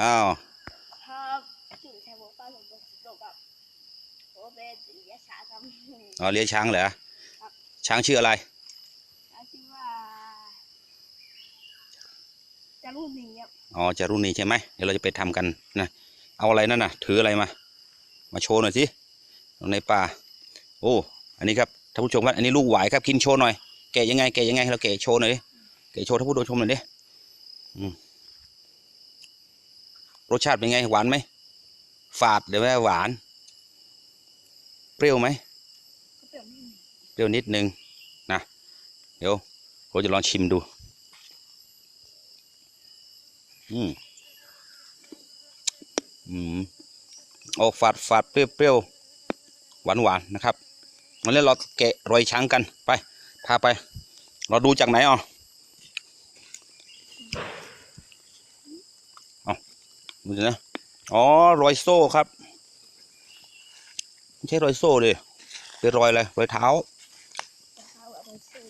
อ้าวถ้าถึงใช้โบฟ้าผมจะตกกับโบเบสหรือยาชาทำอ๋อเลี้ยงช้างเหรอช้างชื่ออะไรแล้วชื่อว่าจะรุ่นนี้ครับอ๋อจะรุ่นนี้ใช่ไหมเดี๋ยวเราจะไปทำกันนะเอาอะไรนั่นน่ะ ถืออะไรมา มาโชว์หน่อยสิในป่า โอ้อันนี้ครับท่านผู้ชมครับอันนี้ลูกหวายครับกินโชว์หน่อยแกะยังไงแกะยังไงเราแกะโชว์หน่อยดิแกะโชว์ท่านผู้ชมหน่อยดิอืม รสชาติเป็นไงหวานไหมฝาดหรือว่าหวาน เปรี้ยวไหมเปรี้ยวนิดนึงนะเดี๋ยวผมจะลองชิมดู อืมอืมออกฝาดฝาดเปรี้ยวๆหวานหวานนะครับวันนี้เราแกะรอยช้างกันไปพาไป เราดูจากไหนอะเอ ดูสินะ อ๋อ รอยโซ่ครับ ไม่ใช่รอยโซ่ดิเป็นรอยอะไร รอยเท้าแต่เขาเอาไปซื้อ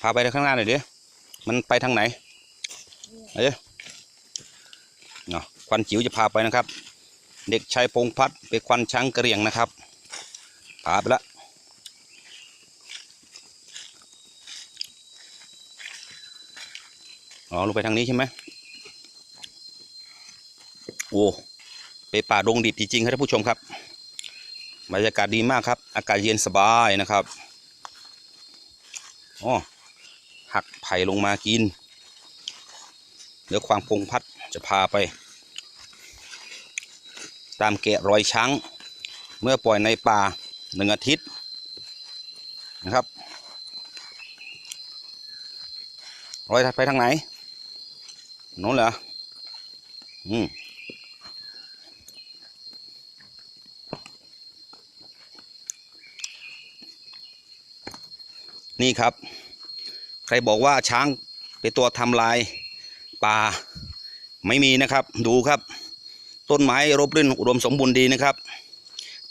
พาไปข้างหน้าหน่อยดิ มันไปทางไหนเอ้ยเนาะควันจิ๋วจะพาไปนะครับ เด็กชายพงษ์พัฒน์ไปควันช้างกระเหรี่ยงนะครับ พาไปละ อ๋อลงไปทางนี้ใช่ไหมโอ้ไปป่าดงดิบจริงๆครับท่านผู้ชมครับบรรยากาศดีมากครับ อากาศเย็นสบายนะครับอ๋อหักไผ่ลงมากินเดี๋ยวความพงพัดจะพาไป ตามแกะรอยช้าง เมื่อปล่อยในป่าหนึ่งอาทิตย์นะครับรอยถัดไปทางไหน น้นเหรออืมนี่ครับ ใครบอกว่าช้างเป็นตัวทำลายป่าไม่มีนะครับ ดูครับ ต้นไม้รบรื่นอุดมสมบูรณ์ดีนะครับ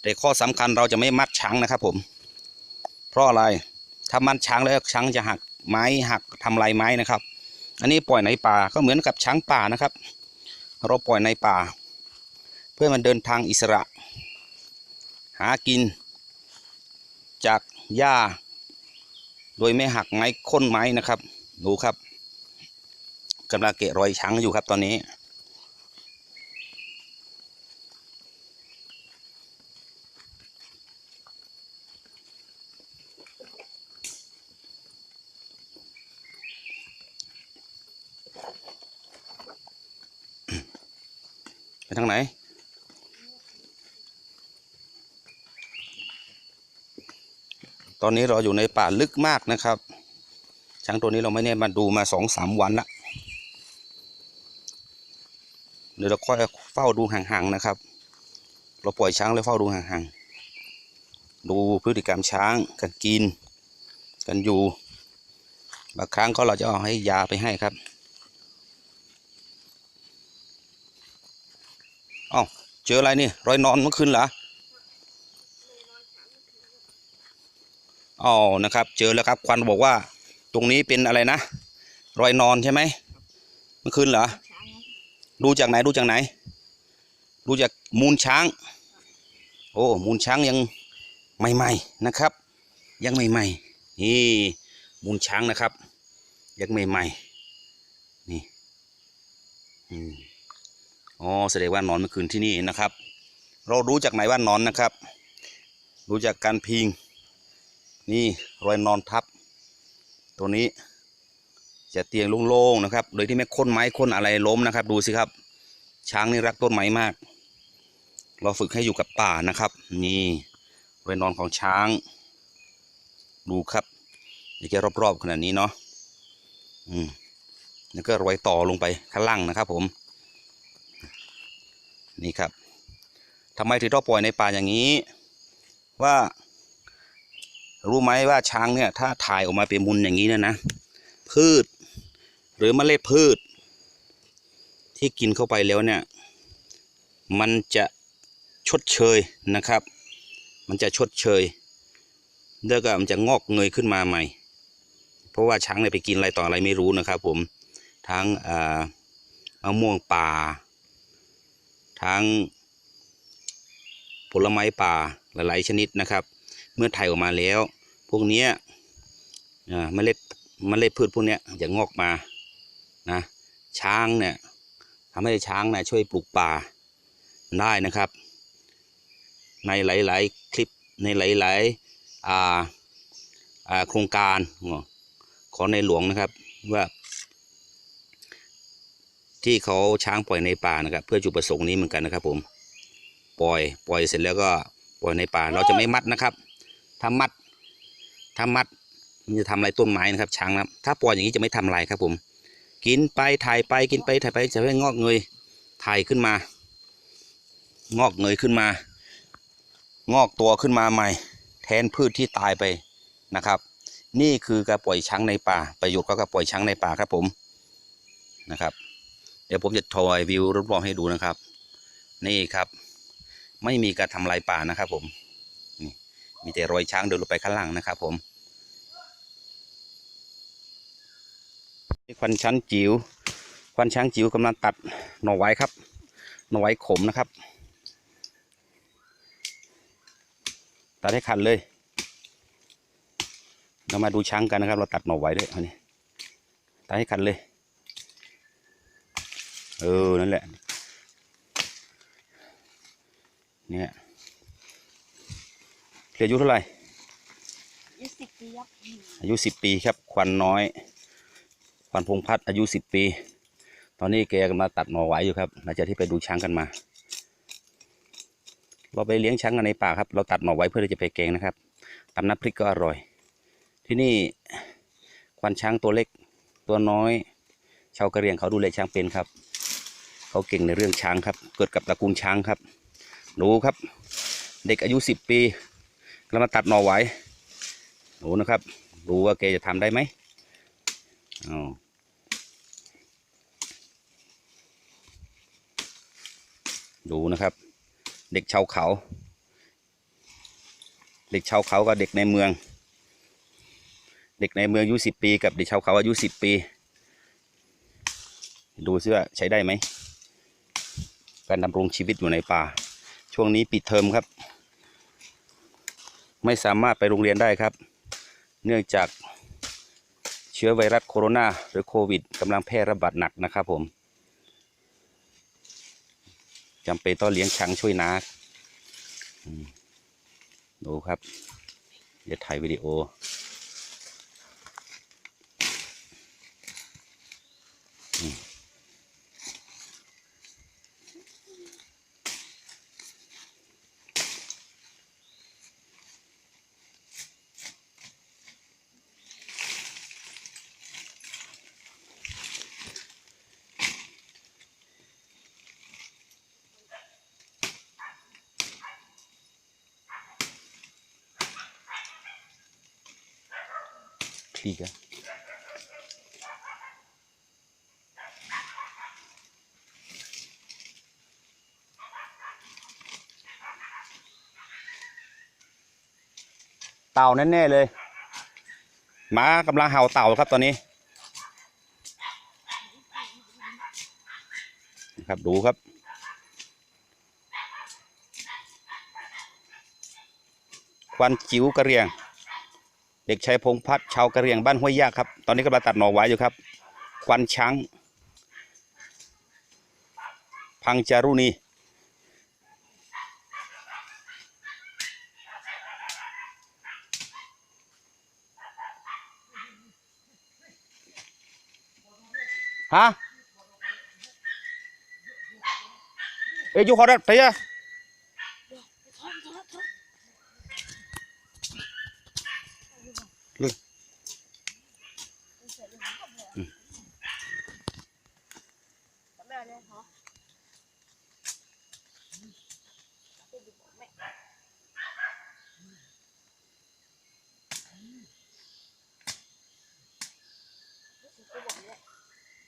แต่ข้อสำคัญเราจะไม่มัดช้างนะครับผม เพราะอะไรถ้ามัดช้างแล้วช้างจะหักไม้หักทำลายไม้นะครับ อันนี้ปล่อยในป่าก็เหมือนกับช้างป่านะครับ เราปล่อยในป่า เพื่อมันเดินทางอิสระ หากิน จากหญ้า โดยไม่หักไม้ค้นไม้นะครับดูครับกำลังเกะรอยช้างอยู่ครับตอนนี้ ทางไหน ตอนนี้เราอยู่ในป่าลึกมากนะครับ ช้างตัวนี้เราไม่ได้มาดูมาสองสามวันละเดี๋ยวเราค่อยเฝ้าดูห่างๆนะครับ เราปล่อยช้างแล้วเฝ้าดูห่างๆ ดูพฤติกรรมช้างกันกิน กันอยู่ บางครั้งก็เราจะเอาให้ยาไปให้ครับ อ้าวเจออะไรนี่รอยนอนเมื่อคืนเหรออ๋อนะครับ เจอแล้วครับควันบอกว่า ตรงนี้เป็นอะไรนะ รอยนอนใช่ไหมเมื่อคืนเหรอดูจากไหนดูจากไหน ดูจากมูลช้าง โอ้มูลช้างยังใหม่ๆนะครับ ยังใหม่ๆนี่มูลช้างนะครับ ยังใหม่ๆนี่อืม อ๋อแสดงว่านอนเมื่อคืนที่นี่นะครับ เรารู้จากไหนว่านอนนะครับ รู้จากการพิง นี่รอยนอนทับ ตัวนี้จะเตียงโล่งๆนะครับ โดยที่ไม่ค้นไม้ค้นอะไรล้มนะครับ ดูสิครับ ช้างนี่รักต้นไม้มาก เราฝึกให้อยู่กับป่านะครับ นี่รอยนอนของช้าง ดูครับนี่แค่รอบๆขนาดนี้เนาะ อืม แล้วก็รอยต่อลงไปข้างล่างนะครับผม นี่ครับทำไมถึงต้องปล่อยในป่าอย่างนี้ ว่า รู้ไหมว่าช้างเนี่ยถ้าถ่ายออกมาเป็นมุนอย่างนี้เนะนะ พืช หรือเมล็ดพืช ที่กินเข้าไปแล้วเนี่ย มันจะชดเชยนะครับ มันจะชดเชยแล้วก็มันจะงอกเงยขึ้นมาใหม่ เพราะว่าช้างเนี่ยไปกินอะไรต่ออะไรไม่รู้นะครับ ผมทั้งอ่ามะม่วงป่า ทั้งผลไม้ป่าหลาย ๆ ชนิดนะครับ เมื่อไถออกมาแล้ว พวกนี้เมล็ดเมล็ดพืชพวกนี้จะงอกมานะช้างเนี่ยทำให้ช้างนะช่วยปลูกป่าได้นะครับ ในหลาย ๆ คลิปในหลายๆโครงการของในหลวงนะครับว่า ที่เขาช้างปล่อยในป่านะครับ เพื่อจุดประสงค์นี้เหมือนกันนะครับ ผม ปล่อยปล่อยเสร็จแล้วก็ปล่อยในป่าเราจะไม่มัดนะครับ ถ้ามัดถ้ามัดมันจะทำลายต้นไม้นะครับ ช้างนะถ้าปล่อยอย่างนี้จะไม่ทำลายครับ ผม กินไปถ่ายไปกินไปถ่ายไปจะให้งอกเงยถ่ายขึ้นมา งอกเงยขึ้นมา งอกตัวขึ้นมาใหม่ แทนพืชที่ตายไปนะครับ นี่คือการปล่อยช้างในป่า ประโยชน์ก็การปล่อยช้างในป่าครับผมนะครับ เดี๋ยวผมจะทอยวิวรอบๆให้ดูนะครับ นี่ครับ ไม่มีการทำลายป่านะครับ ผมนี่มีแต่รอยช้างเดินลงไปข้างล่างนะครับ ผมควันชั้นจิ๋วควันช้างจิ๋วกำลังตัดหน่อไว้ครับ หน่อไว้ขมนะครับ ตัดให้ขันเลยเรามาดูช้างกันนะครับ เราตัดหน่อไว้ด้วยเอานี่ตัดให้ขันเลย เออ นั่นแหละ เนี่ยเรียนอายุเท่าไหร่ยี่สิบปีครับอายุสิบปีครับ ควันน้อยควันพงพัฒน์อายุสิบปี ตอนนี้แกกำลังตัดหน่อไว้อยู่ครับ หลังจากที่ไปดูช้างกันมา เราไปเลี้ยงช้างกันในป่าครับ เราตัดหน่อไว้เพื่อที่จะไปแกงนะครับตำน้ำพริกก็อร่อย ที่นี่ควันช้างตัวเล็กตัวน้อย ชาวกะเหรี่ยงเขาดูแลช้างเป็นครับ เขาเก่งในเรื่องช้างครับ เกิดกับตระกูลช้างครับ ดูครับ เด็กอายุสิบปีแล้วมาตัดหน่อไว้ดูนะครับ ดูว่าแกจะทำได้ไหมอ้าวดูนะครับ เด็กชาวเขา เด็กชาวเขากับเด็กในเมือง เด็กในเมืองอายุสิบปี กับเด็กชาวเขาอายุสิบปี ดูซิว่าใช้ได้ไหม การดำรงชีวิตอยู่ในป่า ช่วงนี้ปิดเทอมครับ ไม่สามารถไปโรงเรียนได้ครับ เนื่องจากเชื้อไวรัสโคโรนาหรือโควิดกำลังแพร่ระบาดหนักนะครับผมจำเป็นต้องเลี้ยงช้างช่วยนาอืมดูครับ เดี๋ยวถ่ายวิดีโอ เต่าแน่ๆเลยหมากำลังเห่าเต่าครับตอนนี้ครับดูครับควันจิ๋วกระเรียง เด็กชายพงษ์พัฒน์ชาวกะเหรี่ยงบ้านห้วยยากครับ ตอนนี้กำลังตัดหน่อไว้อยู่ครับ ควันช้าง พังจารุณีฮะเอ้ยอยู่ขอรับไปอะ แม่เนี่ยเหรอ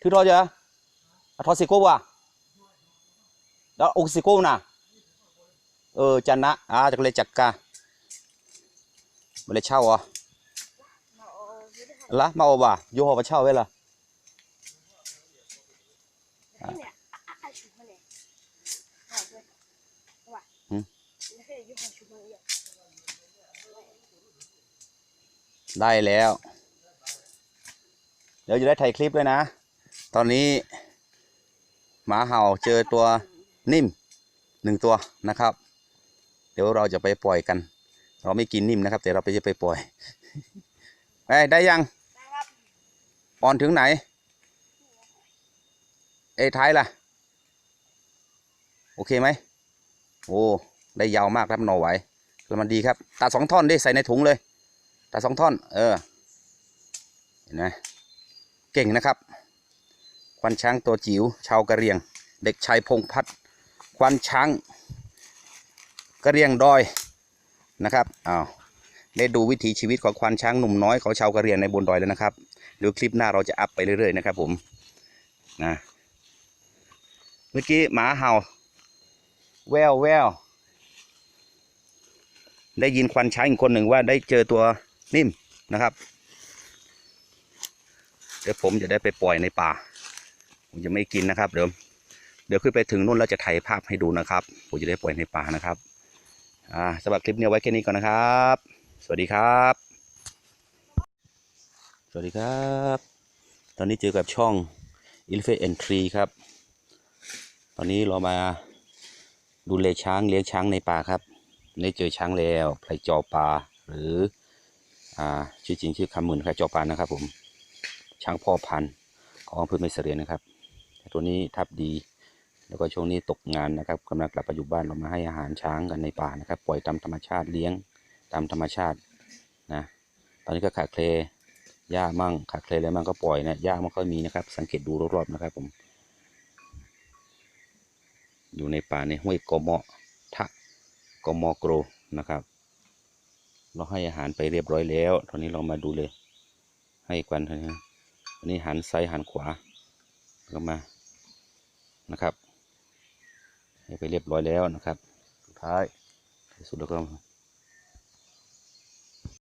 thứ đó chưa à, thôi xì cô à đó ông xì cô nè ờ chăn á à chắc lấy chặt ca mà lấy chao à เราไม่ได้ทละมาเอาบ่าโยหอปะเช่าไว้ละเนี่ยอะอะชุบมาเอาด้วยว่ะแล้วก็อยู่ของชุบมาเนี่ยได้แล้วเดี๋ยวจะได้ถ่ายคลิปด้วยนะ ตอนนี้ หมาเห่าเจอตัวนิ่มหนึ่งตัวนะครับ เดี๋ยวเราจะไปปล่อยกัน เราไม่กินนิ่มนะครับ แต่เราไปจะไปปล่อยไอ้ยได้ยังนะครับอ่อนถึงไหนเอ้ยท้ายล่ะ โอเคไหมโอ้ได้ยาวมากครับหน่อไหวแล้วมันดีครับตัดสองท่อนดิใส่ในถุงเลยตัดสองท่อน เออเห็นไหมเก่งนะครับ ควันช้างตัวจิ๋วชาวกะเรียง เด็กชายพงษ์พัฒน์ควันช้างกะเรียงดอยนะครับอ้าวได้ดูวิถีชีวิตของควานช้างหนุ่มน้อยของชาวกะเรียงในบนดอยแล้วนะครับเดี๋ยวคลิปหน้าเราจะอัพไปเรื่อยๆนะครับผมนะเมื่อกี้หมาเห่า แววแววได้ยินควันช้างอีกคนหนึ่งว่าได้เจอตัวนิ่มนะครับ เดี๋ยวผมจะได้ไปปล่อยในป่า ผมจะไม่กินนะครับเดี๋ยวเดี๋ยวขึ้นไปถึงนู่นแล้วจะถ่ายภาพให้ดูนะครับ ผมจะได้ปล่อยในป่านะครับอ่าสำหรับคลิปนี้ไว้แค่นี้ก่อนนะครับ สวัสดีครับ สวัสดีครับ ตอนนี้เจอกับช่อง i n f a n t r y ครับ ตอนนี้เรามาดูเลช้างเลี้ยงช้างในป่าครับได้เจอช้างแล้วไพรจอปลาหรืออ่าชื่อจริงชื่อคำหมื่นไพรจอปลานะครับผมช้างพ่อพันธุ์ของอำเภอเมสเรียนนะครับ ตัวนี้ทับดี แล้วก็ช่วงนี้ตกงานนะครับกำลังกลับไปอยู่บ้านเรามาให้อาหารช้างกันในป่านะครับ ปล่อยตามธรรมชาติเลี้ยงตามธรรมชาตินะตอนนี้ก็ขาดเคลหญ้ามั่งขาดเคลอะไรมั่งก็ปล่อยนะหญ้าไม่ค่อยมีนะครับ สังเกตดูรอบๆนะครับผม อยู่ในป่าในห้วยกมอทะกมอโกรนะครับ เราให้อาหารไปเรียบร้อยแล้ว ตอนนี้เรามาดูเลย ให้กวนนะอันนี้หันซ้ายหันขวาแล้วก็มา นะครับให้ไปเรียบร้อยแล้วนะครับ สุดท้ายสุดแล้วก็